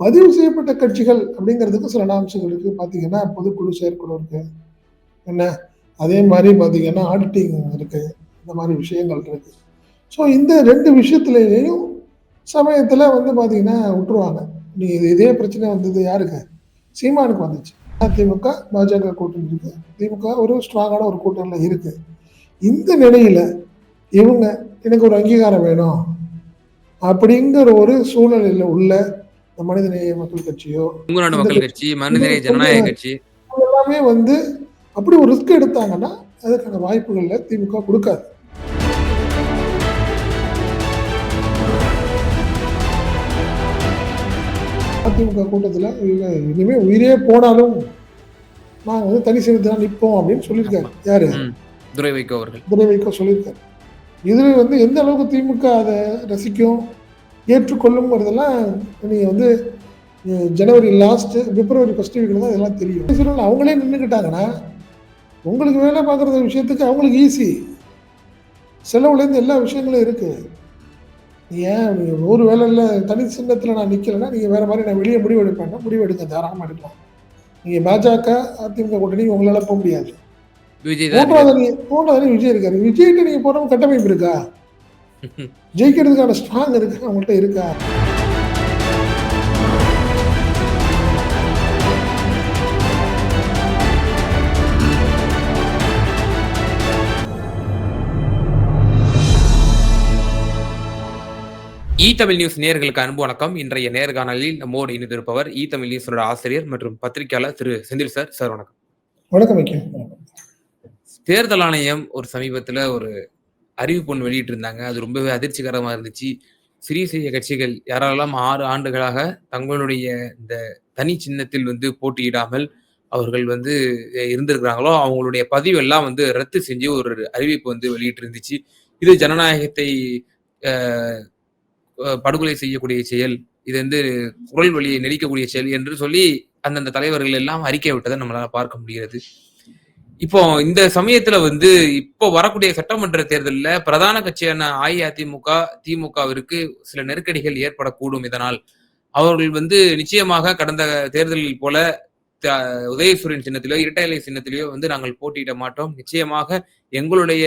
பதிவு செய்யப்பட்ட கட்சிகள் அப்படிங்கிறதுக்கு சில அம்சங்கள் இருக்குது பார்த்தீங்கன்னா பொதுக்குழு செயற்குழு இருக்கு. என்ன? அதே மாதிரி பார்த்தீங்கன்னா ஆடிட்டிங் இருக்கு. இந்த மாதிரி விஷயங்கள் இருக்கு. ஸோ இந்த ரெண்டு விஷயத்துலேயும் சமயத்தில் வந்து பார்த்தீங்கன்னா விட்டுருவாங்க. நீ இது இதே பிரச்சனை வந்தது யாருக்கு? சீமானுக்கு வந்துச்சு. அதிமுக பாஜக கூட்டணி இருக்கு. திமுக ஒரு ஸ்ட்ராங்கான ஒரு கூட்டணியில் இருக்கு. இந்த நிலையில இவங்க எனக்கு ஒரு அங்கீகாரம் வேணும். அப்படிங்கிற ஒரு சூழ்நிலையில் உள்ள இந்த மனிதநேய மக்கள் கட்சியோ இந்த மக்கள் கட்சி மனிதநேய ஜனநாயக கட்சி எல்லாமே வந்து அப்படி ஒரு ரிஸ்க் எடுத்தாங்கன்னா அதுக்கான வாய்ப்புகள்ல திமுக கொடுக்காது. அதிமுக கூட்டத்தில் இல்லை இனிமே உயிரே போனாலும் நாங்கள் வந்து தனி தான் நிற்போம் அப்படின்னு சொல்லியிருக்காரு. யாரு. துரை வைகோ அவர்கள். துரை வைக்க சொல்லியிருக்காரு. இது வந்து எந்த அளவுக்கு திமுக அதை ரசிக்கும்? ஏற்றுக்கொள்ளுங்கிறதெல்லாம் நீங்கள் வந்து ஜனவரி லாஸ்ட்டு பிப்ரவரி ஃபஸ்ட் வீக்கில் தான் இதெல்லாம் தெரியும். அவங்களே நின்றுக்கிட்டாங்கன்னா உங்களுக்கு வேலை பார்க்குற விஷயத்துக்கு அவங்களுக்கு ஈஸி செலவுலேருந்து எல்லா விஷயங்களும் இருக்குது ஏன் நீங்கள் நூறு வேலையில் தனி சின்னத்தில் நான் நிற்கலைன்னா நீங்கள் வேறு மாதிரி நான் வெளியே முடிவு எடுப்பேன்னா முடிவு எடுங்க தாராளமாக எடுக்கலாம். நீங்கள் பாஜக அதிமுக கூட்டணி உங்களால் போக முடியாது. மூன்றாவது மூன்றாவது விஜய் இருக்காரு. விஜய்கிட்ட நீங்க போறவங்க கட்டமைப்பு இருக்கா? ஜெயிக்கிறதுக்கான ஸ்ட்ராங் இருக்கு அவங்கள்ட்ட இருக்கா? இ தமிழ் நியூஸ் நேயர்களுக்கு அன்பு வணக்கம். இன்றைய நேர்காணலில் நம்மோடு இணைந்திருப்பவர் இ தமிழ் நியூஸோட ஆசிரியர் மற்றும் பத்திரிகையாளர் திரு செந்தில் சார். சார் வணக்கம். வணக்கம் தேர்தல் ஆணையம் ஒரு சமீபத்துல ஒரு அறிவிப்பு ஒன்று வெளியிட்டிருந்தாங்க. அது ரொம்பவே அதிர்ச்சிகரமாக இருந்துச்சு. சிறிய சிறிய கட்சிகள் யாரெல்லாம் ஆறு ஆண்டுகளாக தங்களுடைய இந்த தனி சின்னத்தில் வந்து போட்டியிடாமல் அவர்கள் வந்து இருந்திருக்கிறாங்களோ அவங்களுடைய பதிவு எல்லாம் வந்து ரத்து செஞ்சு ஒரு அறிவிப்பு வந்து வெளியிட்டிருந்துச்சு. இது ஜனநாயகத்தை படுகொலை செய்யக்கூடிய செயல் இது வந்து குரல் வழியை நெரிக்கக்கூடிய செயல் என்று சொல்லி அந்தந்த தலைவர்கள் எல்லாம் அறிக்கை விட்டதை நம்மளால பார்க்க முடிகிறது. இப்போ இந்த சமயத்துல வந்து இப்போ வரக்கூடிய சட்டமன்ற தேர்தலில் பிரதான கட்சியான அஇஅதிமுக திமுகவிற்கு சில நெருக்கடிகள் ஏற்படக்கூடும் இதனால். அவர்கள் வந்து நிச்சயமாக கடந்த தேர்தலில் போல த- உதயசூரியன் சின்னத்திலோ இரட்டை இலை சின்னத்திலோ வந்து நாங்கள் போட்டியிட மாட்டோம். நிச்சயமாக எங்களுடைய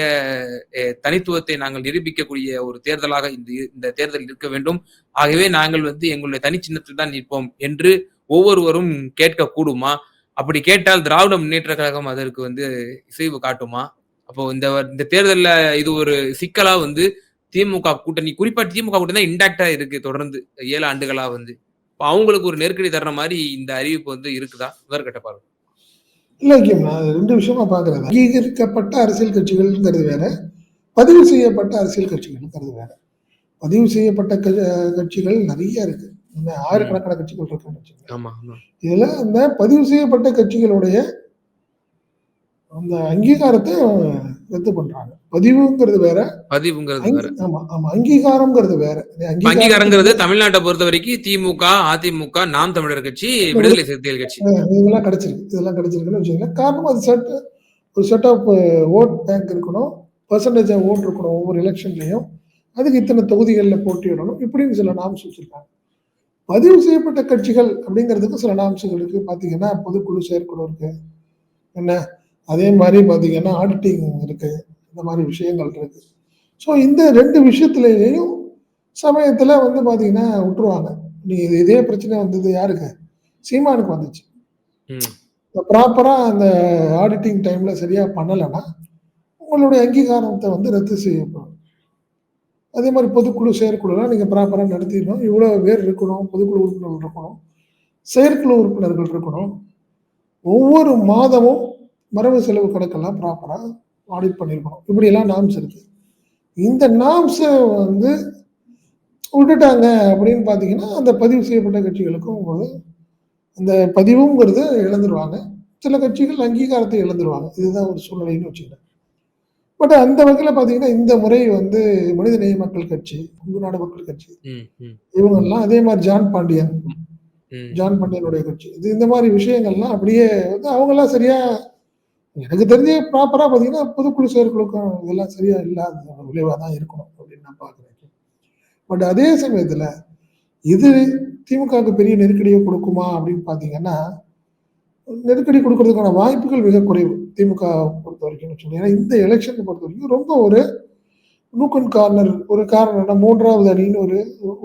தனித்துவத்தை நாங்கள் நிரூபிக்கக்கூடிய ஒரு தேர்தலாக இந்த இந்த தேர்தல் இருக்க வேண்டும். ஆகவே நாங்கள் வந்து எங்களுடைய தனி சின்னத்தில் தான் நிற்போம் என்று ஒவ்வொருவரும் கேட்க கூடுமா அப்படி கேட்டால் திராவிட முன்னேற்ற கழகம் அதற்கு வந்து இசைவு காட்டுமா? அப்போ இந்த இந்த தேர்தலில் இது ஒரு சிக்கலா வந்து திமுக கூட்டணி குறிப்பா திமுக கூட்டணி தான் இன்டாக்டா இருக்கு தொடர்ந்து ஏழு ஆண்டுகளா வந்து. இப்போ அவங்களுக்கு ஒரு நெருக்கடி தர்ற மாதிரி இந்த அறிவிப்பு வந்து இருக்குதா? இவர்கிட்ட பாருங்க. இல்லை நான் ரெண்டு விஷயமா பாக்குறது அங்கீகரிக்கப்பட்ட அரசியல் கட்சிகள்ங்கிறது வேற பதிவு செய்யப்பட்ட அரசியல் கட்சிகள்ங்கிறது வேற. பதிவு செய்யப்பட்ட க- கட்சிகள் நிறைய இருக்கு. இந்த ஆயிரக்கணக்கான கட்சிகள் இருக்குன்னு வச்சுக்கோங்க. இதுல அந்த பதிவு செய்யப்பட்ட கட்சிகளுடைய அந்த அங்கீகாரத்தை ரத்து பண்றாங்க. பதிவுங்கிறது வேற. பதிவுங்கிறது வேற. ஆமா ஆமா. அங்கீகாரம்ங்கிறது வேற. அங்கீகாரம் அங்கீகாரங்கிறது தமிழ்நாட்டை பொறுத்த வரைக்கும் திமுக அதிமுக நாம் தமிழர் கட்சி விடுதலை சிறுத்தைகள் கட்சி. இதெல்லாம் கிடைச்சிருக்கு. இதெல்லாம் கிடைச்சிருக்குன்னு வச்சுக்கோங்களேன். காரணம் அது செட் ஒரு செட் ஆஃப் ஓட் பேங்க் இருக்கணும். பர்சன்டேஜ் ஓட் இருக்கணும் ஒவ்வொரு எலெக்ஷன்லையும் அதுக்கு இத்தனை தொகுதிகளில் போட்டியிடணும். இப்படின்னு சில நாம்ஸ் வச்சிருக்காங்க. பதிவு செய்யப்பட்ட கட்சிகள் அப்படிங்கிறதுக்கு சில நாம்ஸ்கள் இருக்கு. பார்த்தீங்கன்னா பொதுக்குழு செயற்குழு இருக்கு. என்ன? அதே மாதிரி பார்த்தீங்கன்னா ஆடிட்டிங் இருக்கு. இந்த மாதிரி விஷயங்கள் இருக்கு. ஸோ இந்த ரெண்டு விஷயத்துலேயும் சமயத்தில் வந்து பார்த்தீங்கன்னா விட்டுருவாங்க. நீ இது இதே பிரச்சனை வந்தது யாருக்கு? சீமானுக்கு வந்துச்சு. ப்ராப்பராக அந்த ஆடிட்டிங் டைமில் சரியாக பண்ணலைன்னா உங்களுடைய அங்கீகாரத்தை வந்து ரத்து செய்யப்படும். அதே மாதிரி பொதுக்குழு செயற்குழுலாம் நீங்கள் ப்ராப்பராக நடத்திடணும். இவ்வளோ பேர் இருக்கணும். பொதுக்குழு உறுப்பினர்கள் இருக்கணும். செயற்குழு உறுப்பினர்கள் இருக்கணும். ஒவ்வொரு மாதமும் வரவு செலவு கணக்கெல்லாம் ப்ராப்பராக ஆடிட் பண்ணியிருக்கணும் இப்படியெல்லாம் நாம்ஸ் இருக்குது இந்த நாம்ஸை வந்து விட்டுட்டாங்க அப்படின்னு பார்த்தீங்கன்னா அந்த பதிவு செய்யப்பட்ட கட்சிகளுக்கும் ஒரு அந்த பதிவுங்கிறது இழந்துருவாங்க. சில கட்சிகள் அங்கீகாரத்தை இழந்துருவாங்க. இதுதான் ஒரு சூழ்நிலைன்னு வச்சுக்கிறேன் பட் அந்த வகையில் பார்த்தீங்கன்னா இந்த முறை வந்து மனிதநேய மக்கள் கட்சி கொங்கு நாடு மக்கள் கட்சி இவங்கெல்லாம் அதே மாதிரி ஜான் பாண்டியன். ஜான் பாண்டியனுடைய கட்சி இது இந்த மாதிரி விஷயங்கள்லாம் அப்படியே வந்து அவங்கெல்லாம் சரியா எனக்கு தெரிஞ்சு ப்ராப்பராக பார்த்தீங்கன்னா பொதுக்குழு செயற்குழுக்கும் இதெல்லாம் சரியா இல்லாத விளைவாக தான் இருக்கணும் அப்படின்னு நான் பார்க்குறேன் பட் அதே சமயத்தில் இது திமுகவுக்கு பெரிய நெருக்கடியை கொடுக்குமா அப்படின்னு பார்த்தீங்கன்னா, நெருக்கடி கொடுக்கறதுக்கான வாய்ப்புகள் மிக குறைவு. திமுக பொறுத்த வரைக்கும்னு வச்சுக்கோங்க. இந்த எலக்ஷன பொறுத்தவரைக்கும் ரொம்ப ஒரு நூக் அண்ட் கார்னர் ஒரு காரணம் என்ன 3வது அணின்னு ஒரு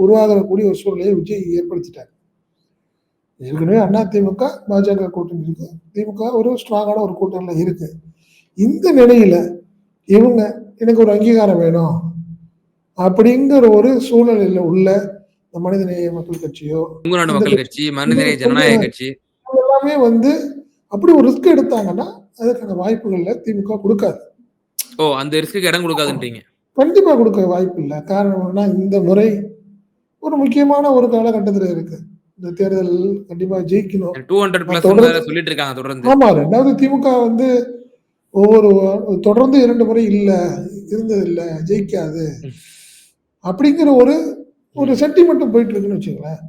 உருவாகக்கூடிய ஒரு சூழ்நிலையை விஜய் ஏற்படுத்திட்டார். ஏற்கனவே அதிமுக, பாஜக கூட்டணி இருக்கு. திமுக ஒரு ஸ்ட்ராங்கான ஒரு கூட்டணியில இருக்கு. இந்த நிலையில இவங்க எனக்கு ஒரு அங்கீகாரம் வேணும். அப்படிங்கிற ஒரு சூழ்நிலையில உள்ள இந்த மனிதநேய மக்கள் கட்சியோ, மக்கள் கட்சி, மனிதநேய ஜனநாயக கட்சி. எல்லாமே வந்து அப்படி ஒரு ரிஸ்க் எடுத்தாங்கன்னா, அதற்கான வாய்ப்புகள திமுக குடுக்காது. ஓ! அந்த ரிஸ்க்குக்கு இடம் குடுக்காதுன்றீங்க. கண்டிப்பா குடுக்க வாய்ப்பில்ல. காரணம் என்னன்னா, இந்த முறை ஒரு முக்கியமான ஒரு காலகட்டத்தில இருக்கு. இந்த தேர்தல் கண்டிப்பா ஜெயிக்கணும். 200 நான் பிளஸ்ன்னு வேற தொடர்ந்து சொல்லிட்டு இருக்காங்க தொடர்ந்து. ஆமா 2வது திமுக வந்து ஒவ்வொரு தொடர்ந்து 2 முறை இல்ல, இருந்ததில்ல, ஜெயிக்காது. அப்படிங்கிற ஒரு ஒரு ம். சென்டிமென்ட் போயிட்டு இருக்குன்னு வச்சுக்கங்களேன்.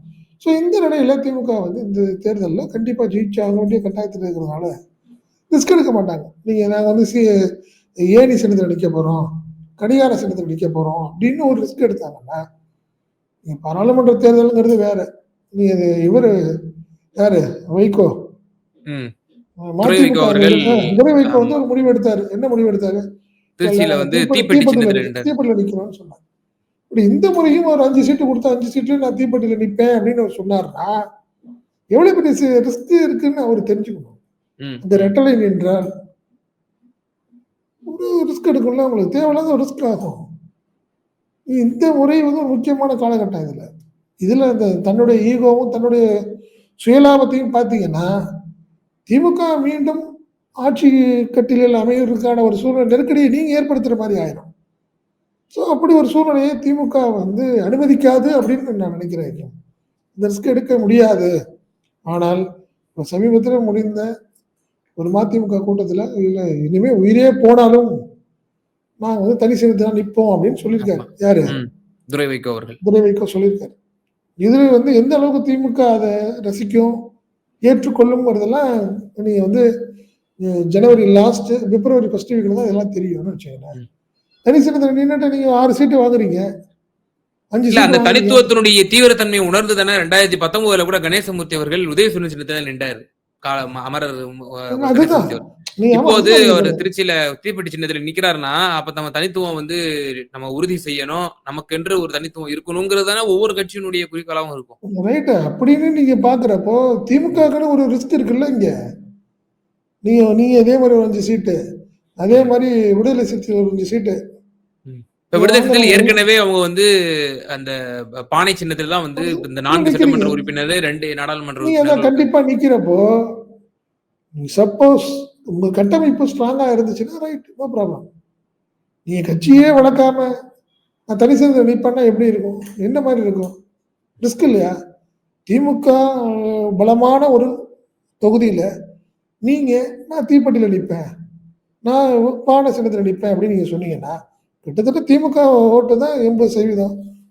ஸோ இந்த நிலையில திமுக வந்து இந்த தேர்தல்ல கண்டிப்பா ஜெயிச்சாக வேண்டிய கட்டாயத்தில இருக்கிறதுனால, ரிஸ்க் எடுக்க மாட்டாங்க. நீங்க நாங்க வந்து சி ஏணி சின்னத்தில நிக்க போறோம். கடிகார சின்னத்தில நிக்க போறோம். அப்படின்னு ஒரு ரிஸ்க் எடுத்தாங்கன்னா, நீங்க பாராளுமன்ற தேர்தல்ங்கிறது வேற. நீங்க இது இவரு யாரு? வைகோ. துரை வைகோ வந்து. ஒரு முடிவு எடுத்தாரு. என்ன முடிவு எடுத்தாரு? திருச்சியில வந்து தீப்பெட்டி தீப்பெட்டி தீப்பெட்டில சின்னத்துல நிக்க நின்றாரு. தீப்பெட்டில நிக்கணும்னு சொன்னாரு. இப்படி இந்த முறையும் ஒரு 5 சீட்டு குடுத்தா 5 சீட்லயும் நான் தீப்பெட்டில நிப்பேன் அப்படின்னு அவர் சொன்னாருன்னா, எவ்வளவு பெரிய ரிஸ்க் இருக்குன்னு அவரு தெரிஞ்சுக்கணும். இந்த ம். ரெட்டலை நின்றால் ஒரு ரிஸ்க் எடுக்கணும்ல உங்களுக்கு தேவையில்லாத ஒரு ரிஸ்க் ஆகும். இந்த முறை வந்து ஒரு முக்கியமான காலகட்டம் இதுல. இதுல இந்த தன்னுடைய ஈகோவும், தன்னுடைய சுயலாபத்தையும் பார்த்தீங்கன்னா, திமுக மீண்டும் ஆட்சி கட்டிலில் அமைவதற்கான ஒரு சூழ்நிலை நெருக்கடியை நீங்க ஏற்படுத்துற மாதிரி ஆயிரும். ஸோ அப்படி ஒரு சூழ்நிலையை திமுக வந்து அனுமதிக்காது அப்படின்னு நான் நினைக்கிறேன். இந்த ரிஸ்க் எடுக்க முடியாது. ஆனால் சமீபத்தில் முடிந்த ஒரு மதிமுக கூட்டத்தில, இல்ல இனிமே உயிரே போனாலும் நாங்க வந்து தனி சின்னத்துல தான் நிப்போம் அப்படின்னு சொல்லியிருக்காரு. யாரு? துரை வைகோ அவர்கள். துரை வைகோ சொல்லியிருக்காரு. இது வந்து எந்த அளவுக்கு திமுக அத ரசிக்கும், ஏற்றுக்கொள்ளும்ங்கிறதெல்லாம் நீங்க வந்து ஜனவரி லாஸ்ட் பிப்ரவரி ஃபர்ஸ்ட் வீக்ல தான் இதெல்லாம் தெரியும்னு வச்சுக்கங்களேன். தனி சின்னத்தில நின்னுட்டு நீங்க 6 சீட்டு வாங்குறீங்க. 5 இல்ல சீட்டு அந்த. தனித்துவத்தினுடைய தீவிரத்தன்மையை உணர்ந்து தானே 2019ல கூட கணேசமூர்த்தி அவர்கள் உதயசூரியன் சின்னத்துல நின்றாரு. அமரர் இப்போது சொல்றேன். திருச்சியில தீப்பெட்டி சின்னத்துல நிக்கிறாருன்னா, அப்ப நம்ம தனித்துவம் வந்து நம்ம உறுதி செய்யணும். நமக்கென்று ஒரு தனித்துவம் இருக்கணுங்கிறது தானே ஒவ்வொரு கட்சியினுடைய குறிக்கோளாவும் இருக்கும். ரைட் அப்படின்னு நீங்க பார்க்கிறப்போ, திமுகக்குன்னு ஒரு ரிஸ்க் இருக்குல்ல இங்க. நீங்க நீங்க இதே மாரி ஒரு 5 சீட்டு. அதே ம். மாரி விடுதலை சிறுத்தைகள் ஒரு 5 சீட்டு. விடுதலை ஏற்கனவே அவங்க வந்து அந்த பானை சின்னத்துல தான் வந்து இந்த நீங்க 4 நிக்கிறீங்க. சட்டமன்ற உறுப்பினர், 2 நாடாளுமன்ற. கண்டிப்பா நிக்கிறப்போ, சப்போஸ் உங்க கட்டமைப்பு ஸ்ட்ராங்கா இருந்துச்சுன்னா ரைட் நோ ப்ராப்ளம். நீங்க கட்சியே வளர்க்காம, நான் தனி சின்னத்தில நிப்பேன்னா எப்படி இருக்கும்? என்ன மாரி இருக்கும்? ரிஸ்க் இல்லையா? திமுக பலமான ஒரு தொகுதியில, நீங்க நான் தீப்பெட்டில நிப்பேன். நான் பானை சின்னத்தில நிப்பேன் அப்படின்னு நீங்க சொன்னீங்கன்னா, கிட்டத்தட்ட திமுக ஓட்டு தான் 80%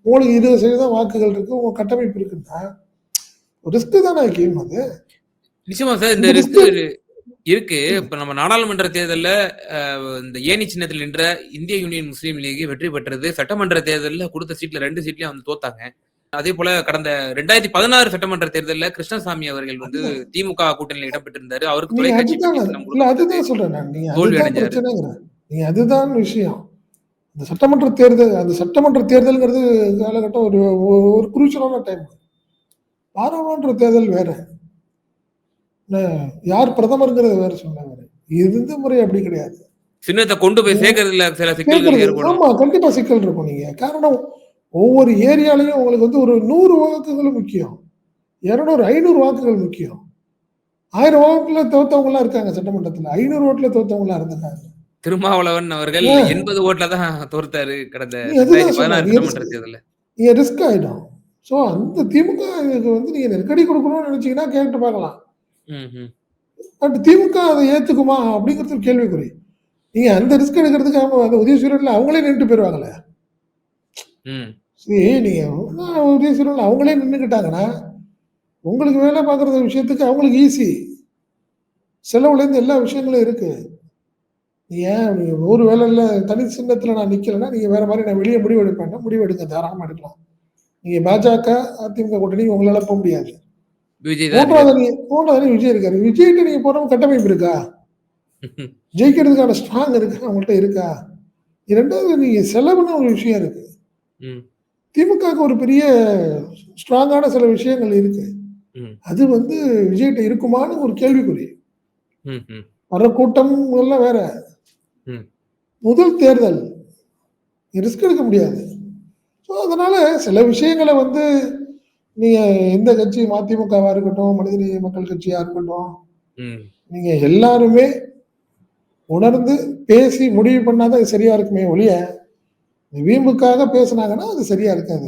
உங்களுக்கு 20% வாக்குகள் இருக்கு. உங்க கட்டமைப்பு இருக்குன்னா, ரிஸ்க் தானே கேம் அது. நிச்சயமா சார். இந்த ரிஸ்க் இருக்கு. இப்ப நம்ம நாடாளுமன்ற தேர்தல்ல இந்த ஏணி சின்னத்தில் நின்ற இந்திய யூனியன் முஸ்லீம் லீக் வெற்றி பெற்றது. சட்டமன்ற தேர்தல்ல குடுத்த சீட்ல 2 சீட்லயும் வந்து தோத்தாங்க. அதேபோல கடந்த 2016 சட்டமன்ற தேர்தல்ல கிருஷ்ணசாமி அவர்கள் வந்து. திமுக கூட்டணியில இடம் பெற்றிருந்தாரு. அவருக்கு அதுதான் சொல்றேன். நீங்க அதுதான் விஷயம். இந்த சட்டமன்ற தேர்தல் அந்த சட்டமன்ற தேர்தல்ங்கிறது காலகட்டம் ஒரு ஒரு குரூஷியலான டைம். பாராளுமன்ற தேர்தல் வேற. யார் பிரதமர்ங்கிறது வேற சொன்னாங்க. இந்த முறை அப்படி கிடையாது. சின்னத்த கொண்டு போய் சேர்க்கறதுல சில சிக்கல்கள். ஆமா கண்டிப்பா சிக்கல் இருக்கும் நீங்க. காரணம் ஒவ்வொரு ஏரியாலயும் உங்களுக்கு வந்து ஒரு 100 வாக்குகளும் முக்கியம். 200, 500 வாக்குகள் முக்கியம். 1000 வாக்குல தோத்தவங்கலாம் இருக்காங்க சட்டமன்றத்துல. 500 ஓட்டுல தோத்தவங்கலாம் இருந்திருக்காங்க. திருமாவளவன் அவர்கள். 80 ஓட்ல தான் தோற்றாரு கடந்த நீங்க அதுதான் சொல்றேன். 2016 நீங்க சட்டமன்ற ரிஸ்க் ஆயிடும். ஸோ அந்த திமுக வந்து நீங்க நெருக்கடி குடுக்கணும்னு நினைச்சீங்கன்னா கேட்டு பார்க்கலாம். பட் திமுக அத ஏத்துக்குமா? அப்படிங்கிறது ஒரு கேள்விக்குறி. நீங்க அந்த ரிஸ்க் எடுக்கிறதுக்கு அவங்க அந்த உதயசூரியன்ல அவங்களே நின்னுட்டு போயிருவாங்களே. சரி நீங்க உதயசூரியன்ல அவங்களே நின்னுக்கிட்டாங்கன்னா, உங்களுக்கு வேலை பார்க்குற விஷயத்துக்கு அவங்களுக்கு ஈஸி. செலவுலேருந்து எல்லா விஷயங்களும் இருக்கு. ஏன் நீங்க ஒரு இல்ல தனி சின்னத்துல நான் நிக்கலன்னா, நீங்க வேற மாரி நான் வெளிய முடிவு எடுப்பேன்னா, முடிவு எடுங்க தாராளமா எடுக்கலாம். நீங்க பாஜக, அதிமுக கூட்டணி உங்களால போ முடியாது. விஜய் தான் 3வது இருக்காரு. அணி 3வது அணி விஜய் இருக்காரு. விஜய்ட்ட நீங்க போறப்ப கட்டமைப்பு இருக்கா? ஜெயிக்கிறதுக்கான ஸ்ட்ராங் இருக்கா? அவங்கள்ட்ட இருக்கா? 2வது நீங்க செலவுன்னு ஒரு விஷயம் இருக்கு. ம். திமுகவுக்கு ஒரு பெரிய ஸ்ட்ராங்கான சில விஷயங்கள் இருக்கு. அது வந்து விஜய்ட்ட இருக்குமான்னு ஒரு கேள்விக்குறி. வர்ற கூட்டம் எல்லாம் வேற. ம். முதல் தேர்தல். ரிஸ்க் எடுக்க முடியாது. ஸோ அதனால சில விஷயங்கள வந்து நீங்க எந்த கட்சி மதிமுகவா இருக்கட்டும், மனிதநேய மக்கள் கட்சியா இருக்கட்டும், ம். நீங்க எல்லாருமே உணர்ந்து பேசி முடிவு பண்ணா தான் அது சரியா இருக்குமே ஒழிய, வீம்புக்காக பேசுனாங்கன்னா அது சரியா இருக்காது.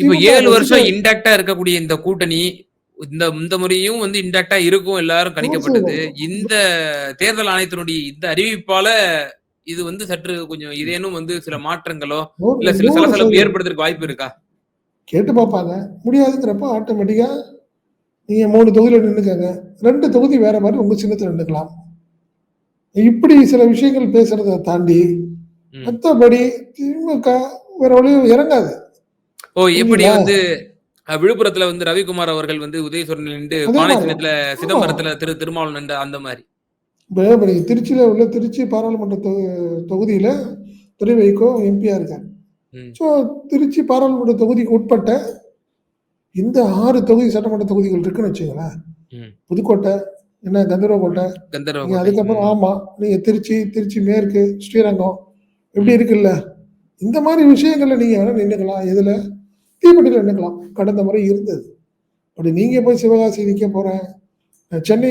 இப்ப 7 வருஷம் ரசிகர் இன்டாக்ட்டா இருக்கக்கூடிய இந்த கூட்டணி, இந்த இந்த முறையும் வந்து இன்டாக்ட்டா இருக்கும் எல்லாரும் கணிக்கப்பட்டது. இந்த தேர்தல் ஆணையத்தினுடைய இந்த அறிவிப்பால இது வந்து சற்று கொஞ்சம் ஏதேனும் வந்து சில மாற்றங்களோ, இல்ல சில சலசலப்பு. ஏற்படுறதுக்கு வாய்ப்பு இருக்கா? கேட்டு பார்ப்பாங்க. முடியாதுங்கிறப்ப ஆட்டோமேட்டிக்கா நீங்க 3 தொகுதியில நின்னுக்கங்க. 2 தொகுதி வேற மாரி உங்க சின்னத்துல நின்னுக்கலாம். இப்படி சில விஷயங்கள் பேசுறத தாண்டி, ம். மத்தபடி திமுக வேற வழி இறங்காது. ஓ! எப்படி? வந்து விழுப்புரத்துல வந்து ரவிக்குமார் அவர்கள் வந்து உதயசூரன் நின்று பானை. சின்னத்துல. சிதம்பரத்துல திரு திருமாவளவன் நின்ற அந்த மாரி. இப்ப திருச்சியில உள்ள திருச்சி பாராளுமன்ற தொகுதியில துரை வைகோ எம்பியா இருக்காரு. ம். ஸோ திருச்சி பாராளுமன்ற தொகுதிக்கு உட்பட்ட இந்த 6 தொகுதி சட்டமன்ற தொகுதிகள் இருக்குன்னு வச்சுக்கங்களேன். ம். புதுக்கோட்டை, என்ன கந்தர்வக்கோட்டை, கந்தர்வ. அதுக்கப்புறம். ஆமா. நீங்க திருச்சி, திருச்சி மேற்கு, ஸ்ரீரங்கம் இப்படி. இருக்குல்ல. இந்த மாரி விஷயங்கள்ல நீங்க வேணா நின்னுக்கலாம். எதுல? தீப்பெட்டியில நின்னுக்கலாம். கடந்த முறை இருந்தது. அப்படி நீங்க போய் சிவகாசி நிக்க போறேன். அ சென்னை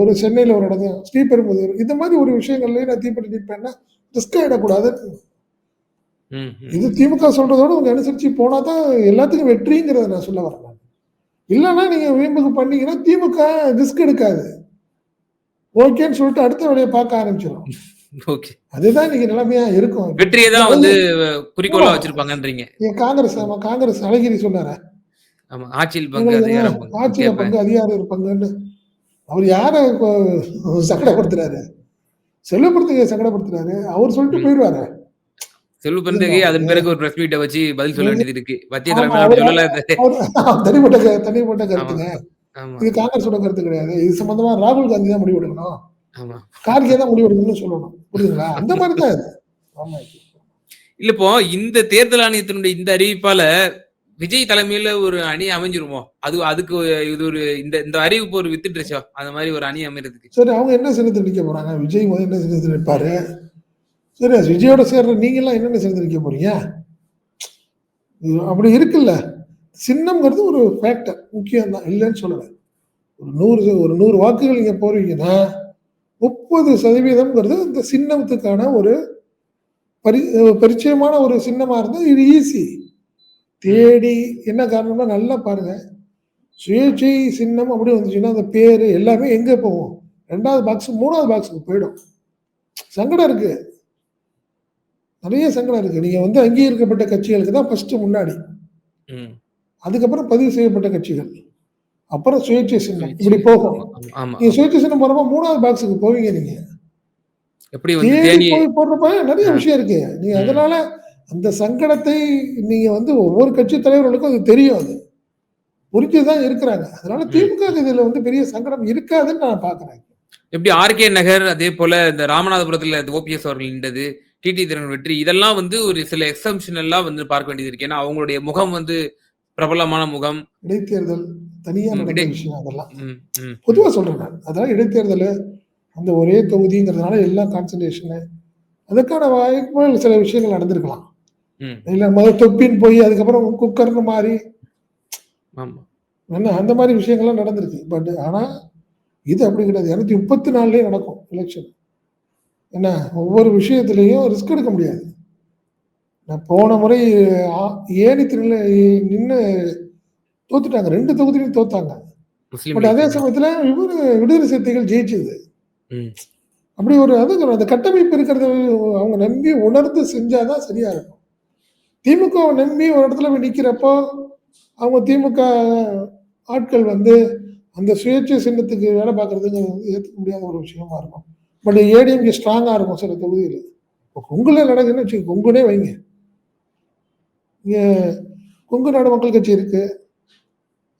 ஒரு சென்னையில ஒரு இடம் ஸ்ரீபெரும்புதூர் இந்த மாரி ஒரு விஷயங்கள்லயும் நான் தீப்பெட்டி நிப்பேன்னா, ரிஸ்க் ம். இது திமுக சொல்றதோட கொஞ்சம் அனுசரிச்சு போனா தான் எல்லாத்துக்கும் வெற்றிங்கிறத நான் சொல்ல வரேன். இல்லன்னா நீங்க வீம்புக்கு பண்ணீங்கன்னா திமுக ரிஸ்க் எடுக்காது. ஓகேன்னு சொல்லிட்டு அடுத்த வேலைய பார்க்க ஆரம்பிச்சிரும். ஓகே. அதுதான் இன்னைக்கு நிலைமையா இருக்கும். வெற்றிய தான் வந்து குறிக்கோளா. வச்சிருப்பாங்கன்றீங்க. காங்கிரஸ் ஆமா காங்கிரஸ் அழகிரி சொன்னாரே. ஆமா. ஆட்சியில் பங்கு, அதிகாரம். ஆட்சியில. பங்கு, அதிகார பங்குன்னு. அவர் யார சங்கடப்படுத்துறாரு? செல்வப்படுத்துங்க சங்கடப்படுத்துறாரு. அவர் சொல்லிட்டு ம். போயிருவாரு. செல்வ பெருந்தகை அதன் பிறகு ஒரு பிரஸ் மீட்ட வச்சு பதில் சொல்ல வேண்டியது இருக்கு. மத்திய ஆமா. தலைமை அப்படி அவரு சொல்லல. அவர் தனிப்பட்ட தனிப்பட்ட. கருத்துங்க. இது காங்கிரஸோட கருத்து கிடையாது. இது சம்பந்தமா ராகுல் காந்தி தான் முடிவு எடுக்கணும். கார்கே தான் முடிவு எடுக்கணும்னு சொல்லணும். புரியுதுங்களா? அந்த மாரி தான் இது. இல்ல இப்போ இந்த தேர்தல் ஆணையத்தினுடைய இந்த அறிவிப்பால விஜய் தலைமையில ஒரு அணி அமைஞ்சிருமோ? அது அதுக்கு இது ஒரு இந்த இந்த அறிவிப்பு ஒரு வித்துட்டுருச்சோ? அந்த மாரி ஒரு அணி அமையறதுக்கு. சரி அவங்க என்ன சின்னத்துல நிக்க போறாங்க? விஜய் முதல்ல என்ன சின்னத்துல நிப்பாரு? சரி விஜயோட சேர்ற நீங்கலாம் என்னென்ன சின்னத்துல நிக்க போறீங்க? அப்படி இருக்குல்ல. சின்னம்ங்கிறது ஒரு ஃபேக்டர். முக்கியம் தான். இல்லன்னு சொல்லல. ஒரு 100 ஒரு 100 வாக்குகள் நீங்க போடுவீங்கன்னா, 30% இந்த சின்னத்துக்கான ஒரு பரி பரிச்சயமான ஒரு சின்னமா இருந்தா இது ஈஸி. தேடி என்ன காரணம்னா நல்லா பாருங்க. சுயேட்சை சின்னம் அப்படி வந்துச்சுன்னா, அந்த பேரு எல்லாமே எங்க போகும்? 2வது பாக்ஸ் 3வது பாக்ஸ்க்கு போயிடும். சங்கடம் இருக்கு. நெறைய சங்கடம் இருக்கு. நீங்க வந்து அங்கீகரிக்கப்பட்ட கட்சிகளுக்கு தான் ஃபர்ஸ்ட் முன்னாடி. அதுக்கப்புறம் பதிவு செய்யப்பட்ட கட்சிகள். அப்புறம் சுயேட்சை சின்னம். இப்படி போகும். நீங்க சுயேட்சை சின்னம் போறப்ப 3வது பாக்ஸ்க்கு போவீங்க நீங்க. எப்படி போடுறப்ப நெறைய. விஷயம் இருக்கு. நீங்க. அதனால அந்த சங்கடத்தை நீங்க வந்து ஒவ்வொரு கட்சி தலைவர்களுக்கும் அது தெரியும் அது. புரிஞ்சு தான் இருக்கிறாங்க. அதனால. திமுகவுக்கு இதுல வந்து பெரிய சங்கடம் இருக்காதுன்னு நான் பார்க்கிறேன். எப்படி ஆர்கே நகர், அதே போல இந்த ராமநாதபுரத்துல ஓபிஎஸ் அவர்கள் நின்றது, டிடி தினகரன் வெற்றி இதெல்லாம் வந்து ஒரு சில எக்ஸம்ஷன் எல்லாம் வந்து பார்க்க வேண்டியது இருக்கு. ஏன்னா அவங்களுடைய முகம் வந்து பிரபலமான முகம். இடைத்தேர்தல் தனியா இடை விஷயம் அதெல்லாம். பொதுவா. சொல்றேன் நான். அதாவது இடைத்தேர்தலு, அந்த ஒரே தொகுதிங்கிறதுனால எல்லாம் கான்சன்ட்ரேஷனு. அதுக்கான வாய்ப்புகள் சில விஷயங்கள் நடந்திருக்கலாம். இல்ல முதல்ல தொப்பின்னு போய் அதுக்கப்புறம் குக்கர்ன்னு மாறி ஆமா. என்ன அந்த மாரி விஷயங்கள்லாம் நடந்திருக்கு. பட் ஆனா, இது அப்படி கிடையாது. 234லயே நடக்கும் எலக்ஷன். என்ன ஒவ்வொரு விஷயத்திலயும் ரிஸ்க் எடுக்க முடியாது. நான் போன முறை ஆ ஏணி திருல நின்னு தோத்துட்டாங்க. 2 தொகுதியிலும் தோத்தாங்க. பட் அதே. சமயத்துல இவரு விடுதலை சிறுத்தைகள் ஜெயிச்சது. அப்படி ஒரு அது. அந்த கட்டமைப்பு இருக்கிறத அவங்க நம்பி உணர்ந்து செஞ்சா தான் சரியா இருக்கும். திமுகவ நம்பி ஒரு இடத்துல போய் நிக்கிறப்போ, அவங்க திமுக ஆட்கள் வந்து அந்த சுயேட்சை சின்னத்துக்கு வேலை பார்க்கறதுக்கு ஏத்துக்க முடியாத ஒரு விஷயமா இருக்கும். பட் ஏடிஎம்கே ஸ்ட்ராங்கா இருக்கும் சில தொகுதியில. கொங்குல நடக்குதுன்னு வச்சுக்கோங்க. கொங்குனே வைங்க. இங்க கொங்கு நாடு மக்கள் கட்சி இருக்கு.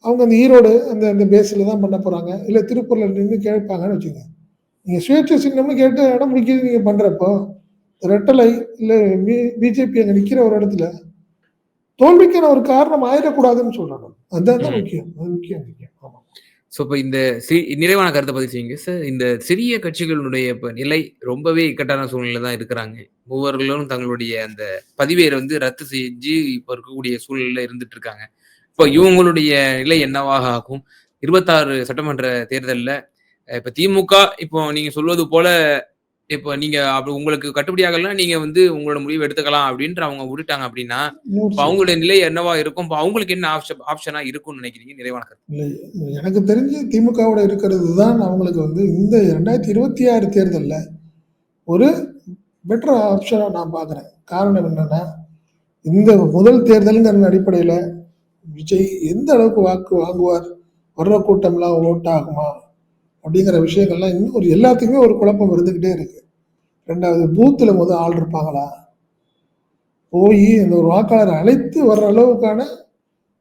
அவங்க அந்த ஈரோடு அந்த அந்த பேஸில் தான் பண்ண போறாங்க. இல்லை திருப்பூர்ல நின்று கேட்பாங்கன்னு வச்சுங்க. நீங்க சுயேட்சை சின்னம்னு கேட்டு இடம் பிடிக்கிறது நீங்க பண்றப்போ ரெட்டலை இல்லை பிஜேபி அங்கே நிக்கிற ஒரு இடத்துல தோல்விக்கான ஒரு காரணம் ஆயிடக்கூடாதுன்னு நான். அதுதான் தான். முக்கியம். அது முக்கியம் முக்கியம். ஸோ இப்போ இந்த சி நிறைவான கருத்தை பதிவு செய்யுங்க. சார் இந்த சிறிய கட்சிகளுடைய இப்போ நிலை ரொம்பவே இக்கட்டான சூழ்நிலை தான் இருக்கிறாங்க. மூவர்களும் தங்களுடைய அந்த பதிவேரை வந்து ரத்து செஞ்சு இப்போ இருக்கக்கூடிய சூழ்நிலையில் இருந்துட்டு இருக்காங்க. இப்போ இவங்களுடைய நிலை என்னவாக ஆகும்? இருபத்தாறு சட்டமன்ற தேர்தலில் இப்போ திமுக இப்போ நீங்கள் சொல்வது போல இப்போ நீங்க அப்படி உங்களுக்கு கட்டுப்படியாகலாம் நீங்க வந்து உங்களோட முடிவு எடுத்துக்கலாம் அப்படின்ற அவங்க விட்டுட்டாங்க அப்படின்னா அவங்களுடைய நிலை என்னவா இருக்கும்? அவங்களுக்கு என்ன ஆப்ஷன் ஆப்ஷனா இருக்கும்னு நினைக்கிறீங்க? நிறைவான எனக்கு தெரிஞ்சு திமுகவோட இருக்கிறது தான் அவங்களுக்கு வந்து இந்த ரெண்டாயிரத்தி இருபத்தி ஆறு தேர்தலில் ஒரு பெட்டர் ஆப்ஷனாக நான் பார்க்குறேன். காரணம் என்னன்னா இந்த முதல் தேர்தலுங்கிற அடிப்படையில் விஜய் எந்த அளவுக்கு வாக்கு வாங்குவார்? வர்ற கூட்டம்லாம் ஓட் ஆகுமா அப்படிங்கிற விஷயங்கள்லாம் இன்னும் ஒரு எல்லாத்துக்குமே ஒரு குழப்பம் இருந்துக்கிட்டே இருக்கு. ரெண்டாவது பூத்தில் முதல் ஆள் இருப்பாங்களா? போய் அந்த ஒரு வாக்காளரை அழைத்து வர்ற அளவுக்கான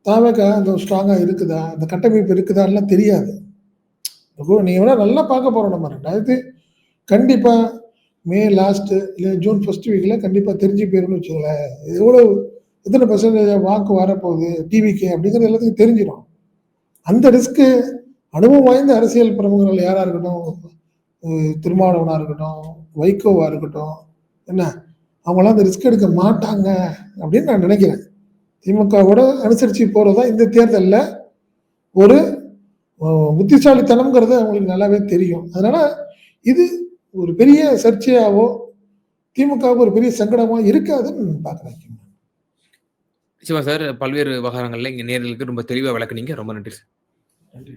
தாவக்கா அந்த ஸ்ட்ராங்காக இருக்குதா? அந்த கட்டமைப்பு இருக்குதான்லாம் தெரியாது. இப்போ நீங்க வேணா நல்லா பார்க்க போகிறோம் நம்ம. ரெண்டாயிரத்தி கண்டிப்பாக மே லாஸ்ட்டு இல்லை ஜூன் ஃபர்ஸ்ட் வீக்கில் கண்டிப்பாக தெரிஞ்சு போயிரும்னு வச்சுங்களேன் எவ்வளோ எத்தனை பர்சன்டேஜ் வாக்கு வரப்போகுது? டிவிக்கு அப்படிங்கிறது எல்லாத்துக்கும் தெரிஞ்சிடும் அந்த ரிஸ்க்கு அனுபவம் வாய்ந்த அரசியல் பிரமுகர்கள் யாராக இருக்கட்டும்? திருமாவளவனாக இருக்கட்டும் வைகோவா இருக்கட்டும் என்ன? அவங்களாம் அந்த ரிஸ்க் எடுக்க மாட்டாங்க அப்படின்னு நான் நினைக்கிறேன். திமுகவோட அனுசரித்து போகிறது தான் இந்த தேர்தலில் ஒரு புத்திசாலித்தனம்ங்கிறது அவங்களுக்கு நல்லாவே தெரியும். அதனால இது ஒரு பெரிய சர்ச்சையாவோ திமுகவுக்கு ஒரு பெரிய சங்கடமோ இருக்காதுன்னு நான் பார்க்குறேன். நிச்சயமா சார் பல்வேறு விவகாரங்கள்ல இங்க நேர்களுக்கு ரொம்ப தெளிவா விளக்குனீங்க. ரொம்ப நன்றி சார். நன்றி.